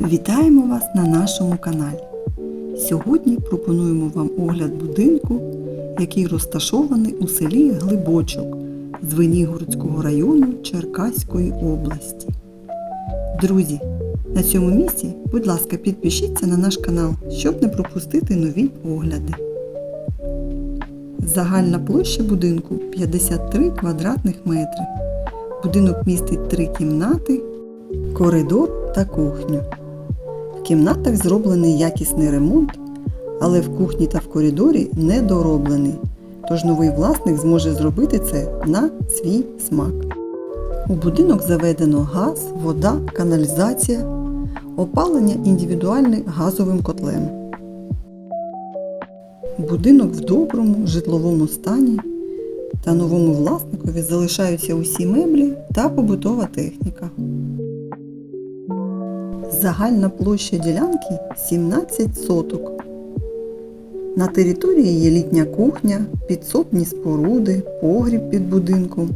Вітаємо вас на нашому каналі. Сьогодні пропонуємо вам огляд будинку, який розташований у селі Глибочок Звенігородського району Черкаської області. Друзі, на цьому місці, будь ласка, підпишіться на наш канал, щоб не пропустити нові огляди. Загальна площа будинку 53 квадратних метри. Будинок містить три кімнати, коридор та кухню. В кімнатах зроблений якісний ремонт, але в кухні та в коридорі не дороблений, тож новий власник зможе зробити це на свій смак. У будинок заведено газ, вода, каналізація, опалення індивідуальне газовим котлем. Будинок в доброму житловому стані та новому власникові залишаються усі меблі та побутова техніка. Загальна площа ділянки 17 соток. На території є літня кухня, підсобні споруди, погріб під будинком.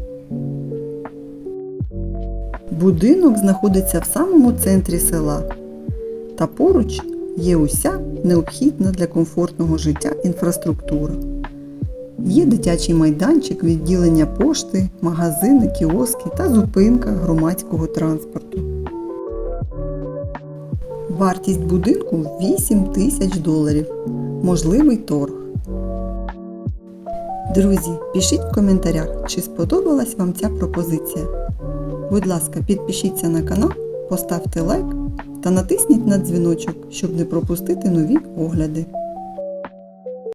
Будинок знаходиться в самому центрі села та поруч є уся необхідна для комфортного життя інфраструктура. Є дитячий майданчик, відділення пошти, магазини, кіоски та зупинка громадського транспорту. Вартість будинку 8 тисяч доларів. Можливий торг. Друзі, пишіть в коментарях, чи сподобалась вам ця пропозиція. Будь ласка, підпишіться на канал, поставте лайк та натисніть на дзвіночок, щоб не пропустити нові огляди.